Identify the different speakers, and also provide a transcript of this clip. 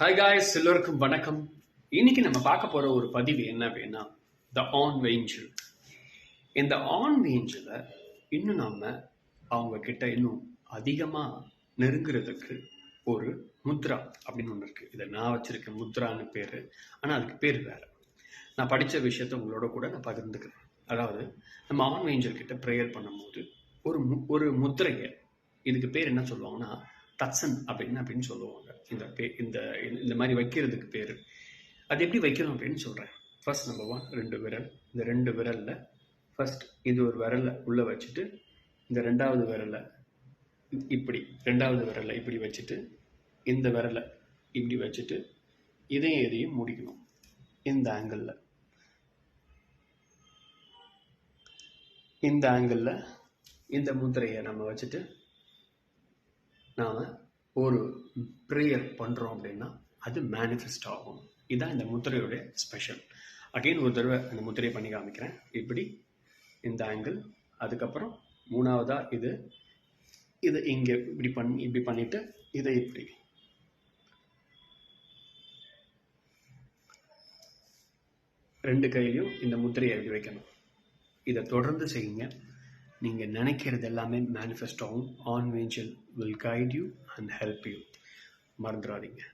Speaker 1: Hi guys எல்லோருக்கும் வணக்கம். இன்னைக்கு நம்ம பார்க்க போற ஒரு பதிவு என்ன அப்படின்னா த ஆன் வேஞ்சல் இந்த ஆன் வேஞ்சல இன்னும் நம்ம அவங்க கிட்ட இன்னும் அதிகமாக நெருங்குறதுக்கு ஒரு முத்ரா அப்படின்னு ஒன்று இருக்குது இதை நான் வச்சிருக்கேன் முத்ரான்னு பேர். ஆனால் அதுக்கு பேர் வேற. நான் படிச்ச விஷயத்த உங்களோட கூட நான் பகிர்ந்துக்கிறேன். அதாவது நம்ம ஆன் வேஞ்சல் கிட்ட ப்ரேயர் பண்ணும்போது ஒரு மு- ஒரு முத்திரையை இதுக்கு பேர் என்ன சொல்லுவாங்கன்னா தட்சன் அப்படின்னு அப்படின்னு சொல்லுவாங்க. இந்த பே இந்த இந்த மாதிரி வைக்கிறதுக்கு பேர். அது எப்படி வைக்கணும் அப்படின்னு சொல்கிறேன் ஃபர்ஸ்ட் நம்பர் ஒன் ரெண்டு விரல். இந்த ரெண்டு விரலில் ஃபர்ஸ்ட் இது ஒரு விரலை உள்ளே வச்சுட்டு இந்த ரெண்டாவது விரலை இப்படி ரெண்டாவது விரலை இப்படி வச்சுட்டு இந்த விரலை இப்படி வச்சுட்டு இதையும் இதையும் முடிக்கணும். இந்த ஆங்கிளில் இந்த ஆங்கிளில் இந்த முத்திரையை நம்ம வச்சுட்டு நாம் ஒரு ப்ரேயர் பண்ணுறோம் அப்படின்னா அது மேனிஃபெஸ்ட் ஆகும். இதுதான் இந்த முத்திரையுடைய ஸ்பெஷல் அகெயின் ஒரு தடவை அந்த முத்திரையை பண்ணி காமிக்கிறேன். இப்படி இந்த ஆங்கிள் அதுக்கப்புறம் மூணாவதாக இது. இதை இங்கே இப்படி பண்ணி இப்படி பண்ணிட்டு இதை இப்படி. ரெண்டு கையிலையும் இந்த முத்திரையை எழுதி வைக்கணும். இதை தொடர்ந்து செய்யுங்க. நீங்கள் நினைக்கிறது எல்லாமே மேனிஃபெஸ்ட் ஆகும். An angel will guide you and help you மறந்துடாதீங்க